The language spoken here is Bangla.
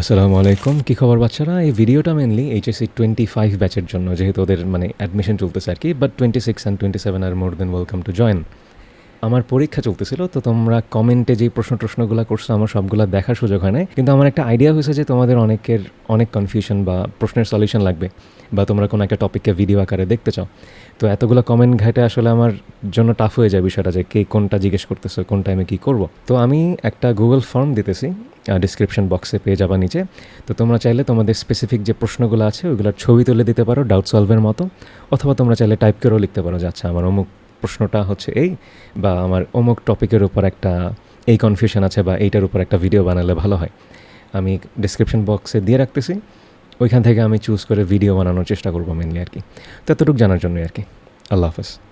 আসসালামু আলাইকুম। কী খবর বাচ্চারা? এই ভিডিওটা মেনলি এইচএসসি টোয়েন্টি ফাইভ ব্যাচের জন্য, যেহেতু ওদের মানে অ্যাডমিশন চলতেছে আর কি but twenty six and twenty seven R more than welcome to join আমার পরীক্ষা চলতেছিল, তো তোমরা কমেন্টে যেই প্রশ্ন টশ্নগুলো করছ, আমার সবগুলো দেখার সুযোগ হয় নাই। কিন্তু আমার একটা আইডিয়া হয়েছে যে তোমাদের অনেকের অনেক কনফিউশন বা প্রশ্নের সলিউশন লাগবে, বা তোমরা কোনো একটা টপিককে ভিডিও আকারে দেখতে চাও। তো এতগুলো কমেন্ট ঘাটে আসলে আমার জন্য টাফ হয়ে যায় বিষয়টা যে কে কোনটা জিজ্ঞেস করতেছো, কোন টাইমে কী করব। তো আমি একটা গুগল ফর্ম দিতেছি ডিসক্রিপশন বক্সে পেয়ে যাবা নিচে। তো তোমরা চাইলে তোমাদের স্পেসিফিক যে প্রশ্নগুলো আছে, ওইগুলোর ছবি তুলে দিতে পারো ডাউট সলভের মতো। অথবা তোমরা চাইলে টাইপ করেও লিখতে পারো যে আচ্ছা আমার অমুক প্রশ্নটা হচ্ছে এই, বা আমার অমুক টপিকের উপর একটা, এই কনফিউশন আছে বা এইটার উপর একটা ভিডিও বানালে ভালো হয়। আমি ডিসক্রিপশন বক্সে দিয়ে রাখতেছি, ওইখান থেকে আমি চুজ করে ভিডিও বানানোর চেষ্টা করব মেনলি আর কি। ততটুকু জানার জন্যই আর কি। আল্লাহ হাফেজ।